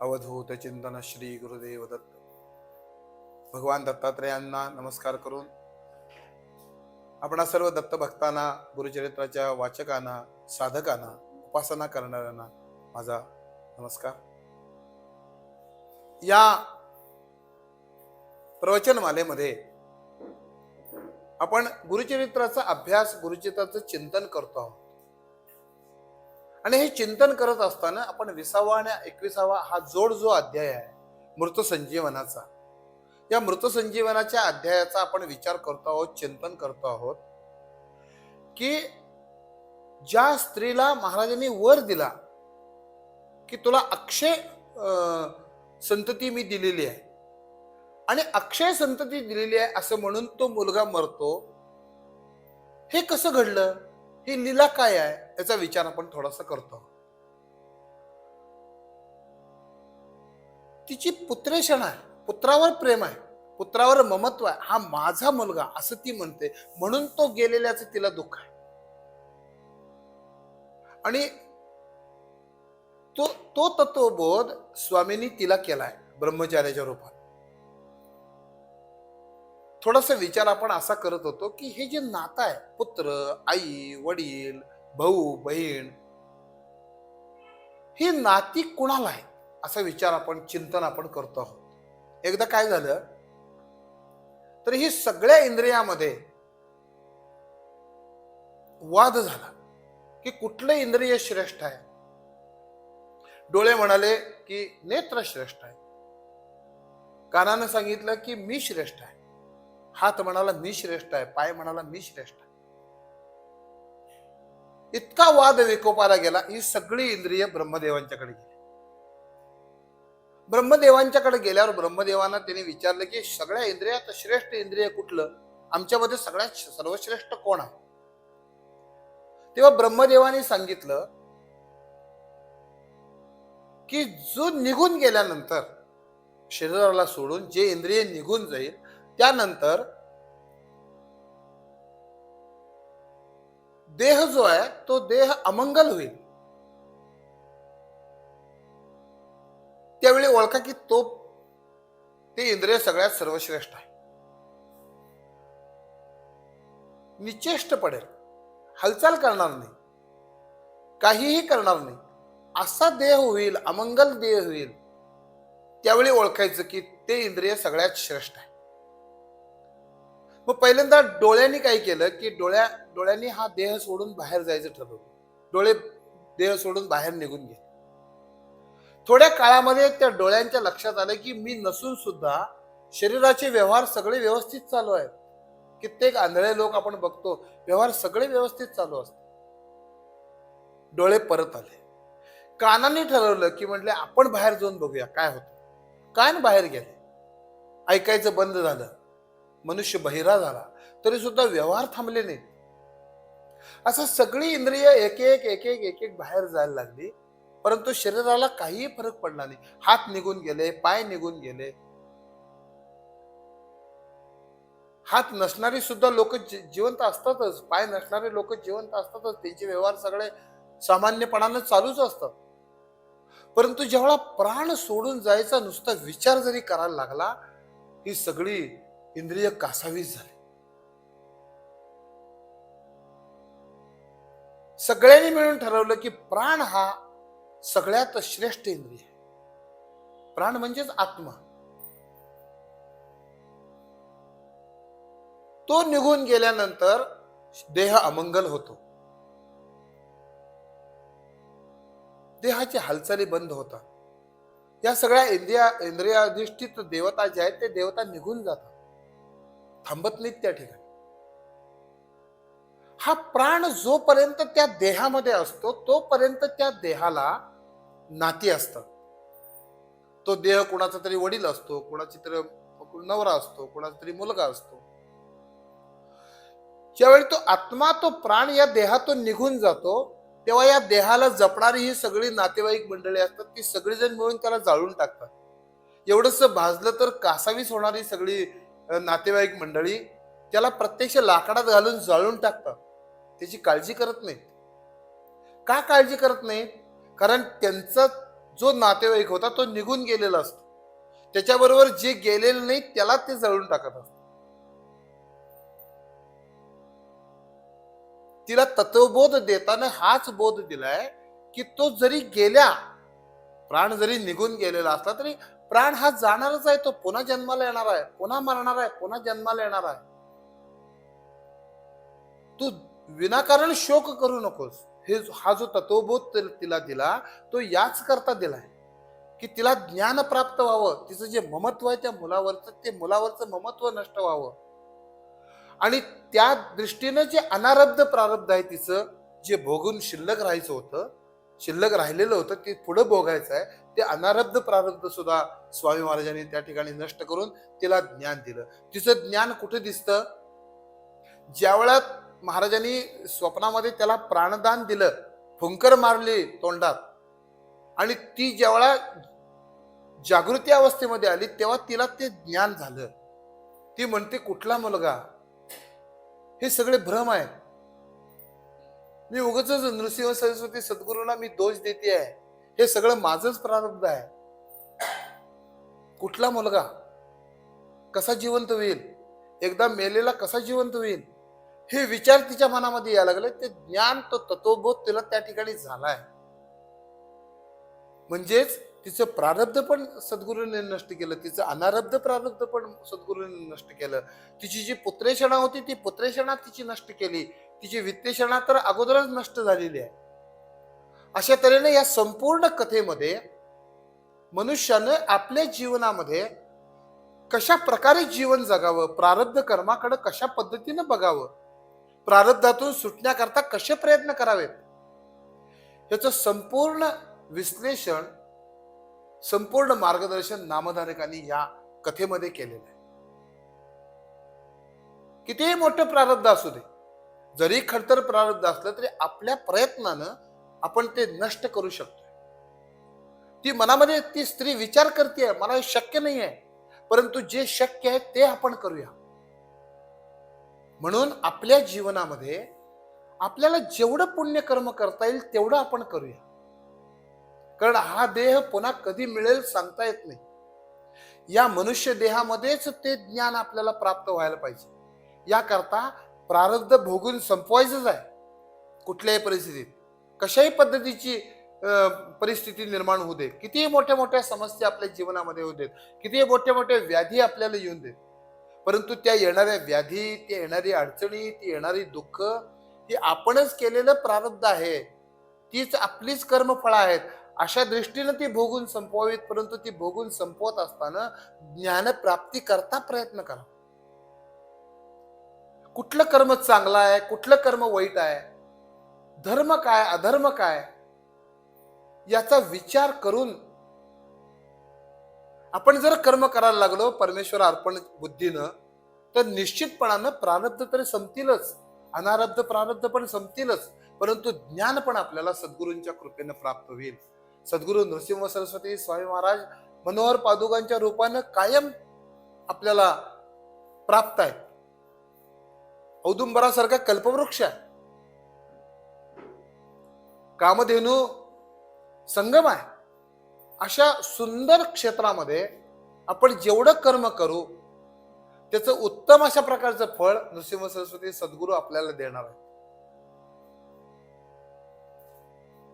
अवधूत चिंतन श्री गुरुदेव दत्त. भगवान दत्तात्रेयांना नमस्कार करून आपणा सर्व दत्त भक्तांना गुरुचरित्राच्या वाचकांना साधकांना उपासना करणाऱ्यांना माझा नमस्कार. या प्रवचनमालेमध्ये आपण गुरुचरित्राचा अभ्यास गुरुचरित्राचं चिंतन करतो आहोत. आणि हे चिंतन करत असताना आपण विसावा आणि एकविसावा हा जोड जो अध्याय आहे मृत संजीवनाचा. या मृत संजीवनाच्या अध्यायाचा आपण विचार करतो आहोत चिंतन करतो आहोत की ज्या स्त्रीला महाराजांनी वर दिला की तुला अक्षय संतती मी दिलेली आहे. आणि अक्षय संतती दिलेली आहे असं म्हणून तो मुलगा मरतो. हे कसं घडलं? ही लीला काय आहे याचा विचार आपण थोडासा करतो तिची पुत्रेषण आहे पुत्रावर प्रेम आहे पुत्रावर ममत्व आहे. हा माझा मुलगा असं ती म्हणते. म्हणून तो गेलेल्याचं तिला दुःख आहे. आणि तो तो तत्वबोध स्वामींनी तिला केलाय ब्रह्मचार्याच्या रूपात. थोडासा विचार आपण असा करत होतो की हे जे नातं आहे पुत्र आई वडील भाऊ बहीण ही नाती कुणाला आहे असा विचार आपण चिंतन आपण करतो आहोत. एकदा काय झालं? तर ही सगळ्या इंद्रियामध्ये वाद झाला की कुठलं इंद्रिय श्रेष्ठ आहे? डोळे म्हणाले की नेत्र श्रेष्ठ आहे. कानानं सांगितलं की मी श्रेष्ठ आहे. हात म्हणाला मी श्रेष्ठ आहे. पाय म्हणाला मी श्रेष्ठ आहे. इतका वाद विकोपाला गेला ही सगळी इंद्रिय ब्रह्मदेवांच्याकडे गेली. ब्रह्मदेवांच्याकडे गेल्यावर ब्रह्मदेवांना त्यांनी विचारलं की सगळ्या इंद्रियात श्रेष्ठ इंद्रिय कुठलं? आमच्यामध्ये सगळ्यात सर्वश्रेष्ठ कोण आहे? तेव्हा ब्रह्मदेवाने सांगितलं की जो निघून गेल्यानंतर शरीराला सोडून जे इंद्रिय निघून जाईल त्यानंतर देह जो आहे तो देह अमंगल होईल. त्यावेळी ओळखा की तो ते इंद्रिय सगळ्यात सर्वश्रेष्ठ आहे. निचेष्ट पडेल. हालचाल करणार नाही. काहीही करणार नाही. असा देह होईल अमंगल देह होईल. त्यावेळी ओळखायचं की ते इंद्रिय सगळ्यात श्रेष्ठ आहे. मग पहिल्यांदा डोळ्यांनी काय केलं की डोळ्या डोळ्यांनी हा देह सोडून बाहेर जायचं ठरवलं. डोळे देह सोडून बाहेर निघून गेले. थोड्या काळामध्ये त्या डोळ्यांच्या लक्षात आलं की मी नसून सुद्धा शरीराचे व्यवहार सगळे व्यवस्थित चालू आहेत. कित्येक आंधळे लोक आपण बघतो व्यवहार सगळे व्यवस्थित चालू असतात. डोळे परत आले. कानाने ठरवलं की म्हटले आपण बाहेर जाऊन बघूया काय होतं. कान बाहेर गेले. ऐकायचं बंद झालं. मनुष्य बहिरा झाला तरी सुद्धा व्यवहार थांबले नाही असं सगळी इंद्रिय एक एक एक एक एक एक बाहेर जायला लागली परंतु शरीराला काहीही फरक पडला नाही. हात निघून गेले पाय निघून गेले. हात नसणारी सुद्धा लोक जिवंत असतातच. पाय नसणारे लोक जिवंत असतातच. त्यांचे व्यवहार सगळे सामान्यपणानं चालूच असतात. परंतु जेव्हा प्राण सोडून जायचा नुसता विचार जरी करायला लागला ही सगळी इंद्रिय कासावीस झाले. सगळ्यांनी मिळून ठरवलं की प्राण हा सगळ्यात श्रेष्ठ इंद्रिय आहे. प्राण म्हणजेच आत्मा. तो निघून गेल्यानंतर देह अमंगल होतो. देहाची हालचाली बंद होतात. या सगळ्या इंद्रिया इंद्रियाधिष्ठित देवता ज्या आहेत ते देवता निघून जातात. थांबत नाहीत त्या ठिकाणी. हा प्राण जोपर्यंत त्या देहामध्ये असतो तोपर्यंत त्या देहाला नाती असतात. तो देह कोणाचा तरी वडील असतो कोणाची तरी नवरा असतो कोणाचा तरी मुलगा असतो. ज्यावेळी तो आत्मा तो प्राण या देहातून निघून जातो तेव्हा या देहाला जपणारी ही सगळी नातेवाईक मंडळी असतात ती सगळीजण मिळून त्याला जाळून टाकतात. एवढंच भाजलं तर कासावीस होणारी सगळी नातेवाईक मंडळी त्याला प्रत्यक्ष लाकडात घालून जाळून टाकतात त्याची काळजी करत नाहीत. का काळजी करत नाहीत? कारण त्यांचं जो नातेवाईक होता तो निघून गेलेला असतो. त्याच्याबरोबर जे गेलेलं नाही त्याला ते जळून टाकत असत तिला तत्वबोध देताना हाच बोध दिलाय की तो जरी गेल्या प्राण जरी निघून गेलेला असला तरी प्राण हा जाणारच आहे तो पुन्हा जन्माला येणार आहे पुन्हा मरणार आहे पुन्हा जन्माला येणार आहे. तू विनाकारण शोक करू नकोस. हे हा जो तत्वबोध तिला दिला तो याच करता दिलाय. की तिला ज्ञान प्राप्त व्हावं. तिचं जे ममत्व आहे त्या मुलावरचं ते मुलावरचं ममत्व नष्ट व्हावं. आणि त्या दृष्टीनं जे अनारब्ध प्रारब्ध आहे तिचं जे भोगून शिल्लक राहायचं होतं शिल्लक राहिलेलं होतं ते पुढं भोगायचं आहे ते अनारब्ध प्रारब्ध सुद्धा स्वामी महाराजांनी त्या ठिकाणी नष्ट करून तिला ज्ञान दिलं. तिचं ज्ञान कुठे दिसतं? ज्यावेळा महाराजांनी स्वप्नामध्ये त्याला प्राणदान दिलं फुंकर मारली तोंडात आणि ती ज्यावेळा जागृती अवस्थेमध्ये आली तेव्हा तिला ते ज्ञान झालं. ती म्हणते कुठला मुलगा? हे सगळे भ्रम आहे मी उगच नृसिंह सरस्वती सद्गुरूंना मी दोष देते आहे हे सगळं माझंच प्रारब्ध आहे. कुठला मुलगा? कसा जिवंत होईल? एकदा मेलेला कसा जिवंत होईल? हे विचार तिच्या मनामध्ये यायला लागले. ते ज्ञान तो तत्वबोध तिला त्या ठिकाणी झालाय. म्हणजेच तिचं प्रारब्ध पण सद्गुरूने नष्ट केलं. तिचं अनारब्ध प्रारब्ध पण सद्गुरूने नष्ट केलं. तिची जी पुत्रेषणा होती ती पुत्रेषणा तिची नष्ट केली. तिची वित्तेषणा तर अगोदरच नष्ट झालेली आहे. अशा तऱ्हेने या संपूर्ण कथेमध्ये मनुष्यानं आपल्या जीवनामध्ये कशा प्रकारे जीवन जगावं प्रारब्ध कर्माकडे कशा पद्धतीनं बघावं प्रारब्धातून सुटण्याकरता कसे प्रयत्न करावेत याचं संपूर्ण विश्लेषण संपूर्ण मार्गदर्शन नामधारकांनी या कथेमध्ये केलेलं आहे. कितीही मोठं प्रारब्ध असू दे जरी खडतर प्रारब्ध असलं तरी आपल्या प्रयत्नानं आपण ते नष्ट करू शकतो. ती मनामध्ये ती स्त्री विचार करते मला हे शक्य नाही आहे परंतु जे शक्य आहे ते आपण करूया. म्हणून आपल्या जीवनामध्ये आपल्याला जेवढं पुण्यकर्म करता येईल तेवढं आपण करूया. कारण हा देह पुन्हा कधी मिळेल सांगता येत नाही. या मनुष्य देहामध्येच ते ज्ञान आपल्याला प्राप्त व्हायला पाहिजे. याकरता प्रारब्ध भोगून संपवायचंच आहे कुठल्याही परिस्थितीत. कशाही पद्धतीची परिस्थिती निर्माण होऊ दे कितीही मोठ्या मोठ्या समस्या आपल्या जीवनामध्ये होऊ देत कितीही मोठ्या मोठ्या व्याधी आपल्याला येऊन देत परंतु त्या येणाऱ्या व्याधी त्या येणारी अडचणी ती येणारी दुःख ही आपणच केलेलं प्रारब्ध आहे. तीच आपलीच कर्मफळ आहेत. अशा दृष्टीनं ती भोगून संपवावीत परंतु ती भोगून संपवत असताना ज्ञानप्राप्ती करता प्रयत्न करा. कुठलं कर्म चांगलं आहे कुठलं कर्म वाईट आहे धर्म काय अधर्म काय याचा विचार करून आपण जर कर्म करायला लागलो परमेश्वर अर्पण बुद्धीनं तर निश्चितपणानं प्रारब्ध तरी संपतीलच. अनारब्ध प्रारब्ध पण संपतीलच. परंतु ज्ञान पण आपल्याला सद्गुरूंच्या कृपेनं प्राप्त होईल. सद्गुरू नृसिंह सरस्वती स्वामी महाराज मनोहर पादुकांच्या रूपानं कायम आपल्याला प्राप्त आहे औदुंबरासारखा कल्पवृक्ष आहे. कामधेनू संगम आहे. अशा सुंदर क्षेत्रामध्ये आपण जेवढं कर्म करू त्याचं उत्तम अशा प्रकारचं फळ नृसिंह सरस्वती सद्गुरू आपल्याला देणार आहे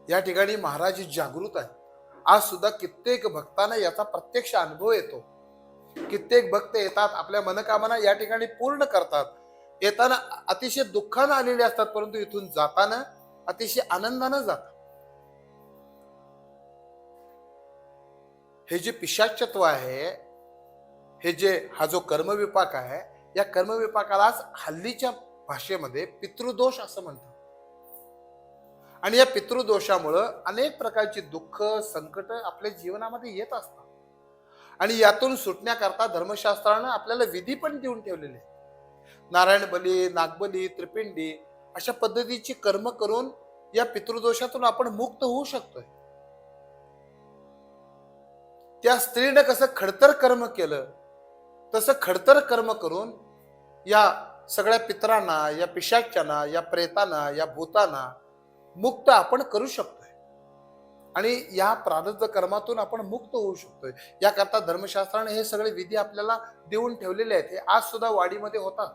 या ठिकाणी महाराज जागृत आहे आज सुद्धा कित्येक भक्तांना याचा प्रत्यक्ष अनुभव येतो. कित्येक भक्त येतात आपल्या मनकामना या ठिकाणी पूर्ण करतात. येताना अतिशय दुःखानं आलेले असतात परंतु इथून जाताना अतिशय आनंदानं जात. हे जे पिशाचत्व आहे हे जे हा जो कर्मविपाक आहे या कर्मविपाकालाच हल्लीच्या भाषेमध्ये पितृदोष असं म्हणतात. आणि या पितृदोषामुळं अनेक प्रकारची दुःख संकट आपल्या जीवनामध्ये येत असतात. आणि यातून सुटण्याकरता धर्मशास्त्रानं आपल्याला विधी पण देऊन ठेवलेले नारायण बली नागबली त्रिपिंडी अशा पद्धतीची कर्म करून या पितृदोषातून आपण मुक्त होऊ शकतोय. त्या स्त्रीनं कसं खडतर कर्म केलं तसं खडतर कर्म करून या सगळ्या पितरांना या पिशाच्यांना या प्रेतांना या भूतांना मुक्त आपण करू शकतोय. आणि या प्रारब्ध कर्मातून आपण मुक्त होऊ शकतोय. याकरता धर्मशास्त्राने हे सगळे विधी आपल्याला देऊन ठेवलेले आहेत. हे आज सुद्धा वाडीमध्ये होतात.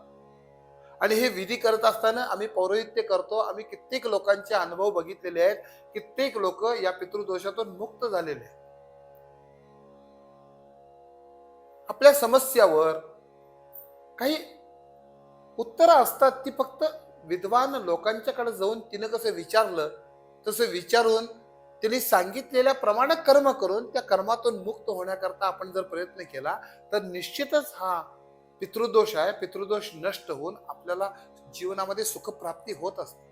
आणि हे विधी करत असताना आम्ही पौरोहित्य करतो. आम्ही कित्येक लोकांचे अनुभव बघितलेले आहेत. कित्येक लोक या पितृदोषातून मुक्त झालेले आहेत. आपल्या समस्यावर काही उत्तरं असतात. ती फक्त विद्वान लोकांच्याकडे जाऊन तिनं कसं विचारलं तसं विचारून तिने सांगितलेल्या प्रमाणे कर्म करून त्या कर्मातून मुक्त होण्याकरता आपण जर प्रयत्न केला तर निश्चितच हा पितृदोष आहे पितृदोष नष्ट होऊन आपल्याला जीवनामध्ये सुखप्राप्ती होत असते.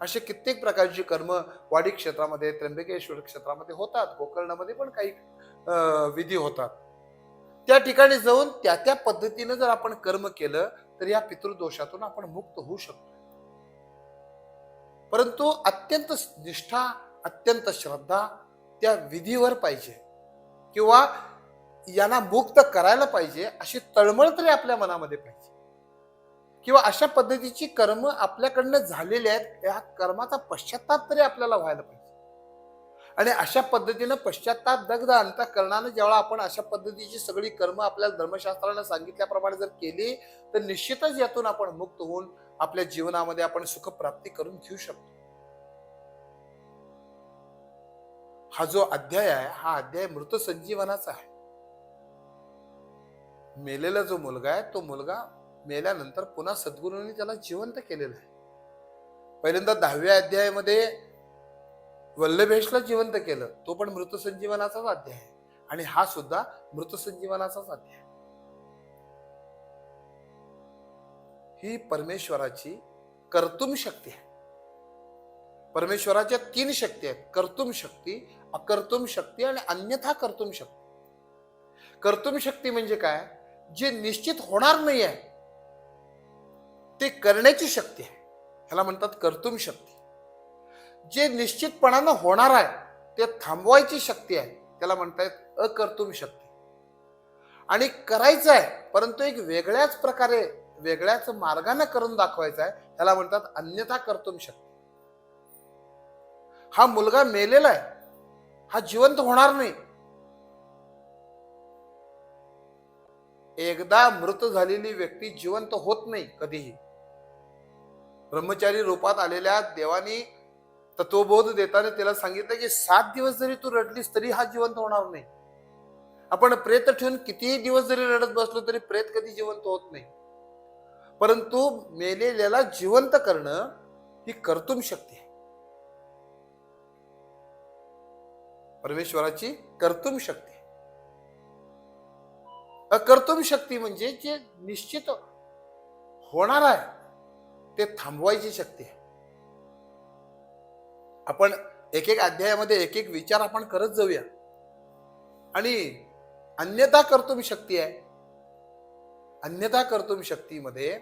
असे कित्येक प्रकारची कर्म वाडी क्षेत्रामध्ये त्र्यंबकेश्वर क्षेत्रामध्ये होतात गोकर्णामध्ये पण काही विधी होतात. त्या ठिकाणी जाऊन त्या त्या पद्धतीनं जर आपण कर्म केलं तर या पितृदोषातून आपण मुक्त होऊ शकतो. परंतु अत्यंत निष्ठा अत्यंत श्रद्धा त्या विधीवर पाहिजे. किंवा यांना मुक्त करायला पाहिजे अशी तळमळ तरी आपल्या मनामध्ये पाहिजे. किंवा अशा पद्धतीची कर्म आपल्याकडनं झालेली आहेत या कर्माचा पश्चाताप तरी आपल्याला व्हायला पाहिजे. आणि अशा पद्धतीनं पश्चाताप दग्ध अंतकरणानं जेव्हा आपण अशा पद्धतीची सगळी कर्म आपल्याला धर्मशास्त्रानं सांगितल्याप्रमाणे जर केली तर निश्चितच यातून आपण मुक्त होऊन आपल्या जीवनामध्ये आपण सुखप्राप्ती करून घेऊ शकतो. हा जो अध्याय आहे हा अध्याय मृत संजीवनाचा आहे. मेलेला जो मुलगा आहे तो मुलगा मेल्यानंतर पुन्हा सद्गुरूंनी त्याला जिवंत केलेलं आहे. पहिल्यांदा दहाव्या अध्यायामध्ये वल्लभेशला जिवंत केलं तो पण मृत संजीवनाचाच अध्याय आहे. आणि हा सुद्धा मृत संजीवनाचाच अध्याय आहे. ही परमेश्वराची कर्तुम शक्ती आहे. परमेश्वराच्या तीन शक्ती आहेत कर्तुम शक्ती अकर्तुम शक्ती आणि अन्यथा कर्तुम शक्ती. कर्तुम शक्ती म्हणजे काय? जे निश्चित होणार नाही आहे ते करण्याची शक्ती आहे. ह्याला म्हणतात कर्तुम शक्ती. जे निश्चितपणानं होणार आहे ते थांबवायची शक्ती आहे त्याला म्हणतायत अकर्तुम शक्ती. आणि करायचं आहे परंतु एक वेगळ्याच प्रकारे वेगळ्याच मार्गाने करून दाखवायचं आहे त्याला म्हणतात अन्यथा कर्तुम शक्ती. हा मुलगा मेलेला आहे हा जिवंत होणार नाही एकदा मृत झालेली व्यक्ती जिवंत होत नाही कधीही. ब्रह्मचारी रूपात आलेल्या देवानी तत्वबोध देताना त्याला सांगितलं की सात दिवस जरी तू रडलीस तरी हा जिवंत होणार नाही. आपण प्रेत ठेवून कितीही दिवस जरी रडत बसलो तरी प्रेत कधी जिवंत होत नाही. परंतु मेलेल्याला जिवंत करणं ही कर्तुम शक्ती आहे. परमेश्वराची कर्तुम शक्ती अकर्तुम शक्ती म्हणजे जे निश्चित होणार आहे ते थांबवायची शक्ती आहे. आपण एक एक अध्यायामध्ये एक एक विचार आपण करत जाऊया. आणि अन्यथा कर्तुम शक्ती आहे. अन्यथा कर्तुम शक्तीमध्ये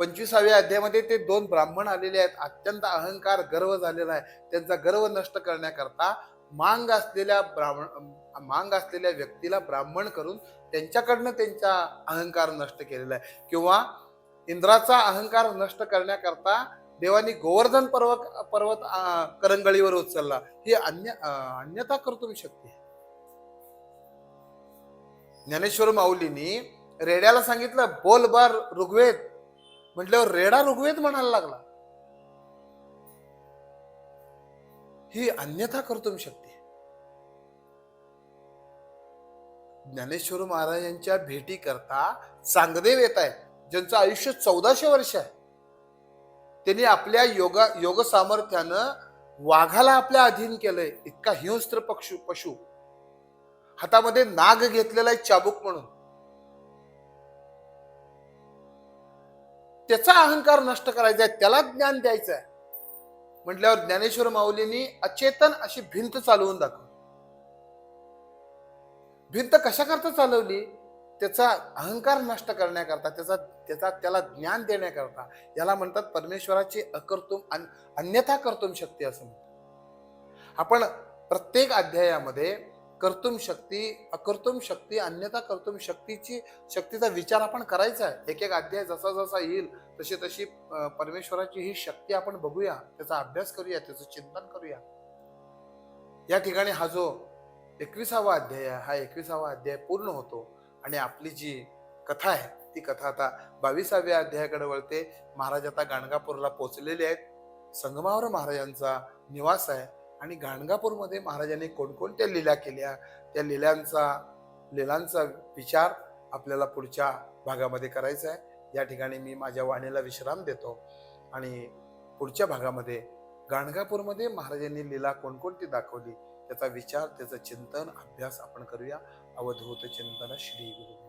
पंचवीसाव्या अध्यायामध्ये ते दोन ब्राह्मण आलेले आहेत. अत्यंत अहंकार गर्व झालेला आहे. त्यांचा गर्व नष्ट करण्याकरता मांग असलेल्या ब्राह्मण मांग असलेल्या व्यक्तीला ब्राह्मण करून त्यांच्याकडनं त्यांचा अहंकार नष्ट केलेला आहे. किंवा इंद्राचा अहंकार नष्ट करण्याकरता देवानी गोवर्धन पर्वत पर्वत करंगळीवर उचलला. ही अन्य अन्यथा कर्तुम शक्ती ज्ञानेश्वर माऊलींनी रेड्याला सांगितलं बोल बार ऋग्वेद. म्हटल्यावर रेडा ऋग्वेद म्हणायला लागला. ही अन्यथा कर्तुम शक्ती ज्ञानेश्वर महाराजांच्या भेटी करता चांगदेव येत आहे ज्यांचं आयुष्य चौदाशे वर्ष आहे. त्यांनी आपल्या योगा योग सामर्थ्यानं वाघाला आपल्या अधीन केलंय इतका हिंस्त्र पक्षू पशु. हातामध्ये नाग घेतलेला आहे चाबूक म्हणून. त्याचा अहंकार नष्ट करायचा आहे त्याला ज्ञान द्यायचं आहे. म्हटल्यावर ज्ञानेश्वर माऊलींनी अचेतन अशी भिंत चालवून दाखवली. भिंत कशाकरता चालवली? त्याचा अहंकार नष्ट करण्याकरता त्याचा त्याचा त्याला ज्ञान देण्याकरता. याला म्हणतात परमेश्वराची अकर्तुम अन- अन्यथा कर्तुम शक्ती असं म्हणतात. आपण प्रत्येक अध्यायामध्ये कर्तुम शक्ती अकर्तुम शक्ती अन्यथा कर्तुम शक्तीची शक्तीचा विचार आपण करायचा आहे. एक एक अध्याय जसा जसा येईल तशी तशी परमेश्वराची ही शक्ती आपण बघूया. त्याचा अभ्यास करूया त्याचं चिंतन करूया. या ठिकाणी हा जो एकविसावा अध्याय हा एकविसावा अध्याय पूर्ण होतो. आणि आपली जी कथा आहे ती कथा आता बावीसाव्या अध्यायाकडे वळते. महाराज आता गाणगापूरला पोचलेले आहेत. संगमावर महाराजांचा निवास आहे. आणि गाणगापूरमध्ये महाराजांनी कोणकोणत्या लीला केल्या? त्या लिलांचा लिलांचा विचार आपल्याला पुढच्या भागामध्ये करायचा आहे. या ठिकाणी मी माझ्या वाणीला विश्राम देतो. आणि पुढच्या भागामध्ये गाणगापूरमध्ये महाराजांनी लीला कोणकोणती दाखवली? त्याचा विचार त्याचं चिंतन अभ्यास आपण करूया. अवधूत चिंतन श्री गुरु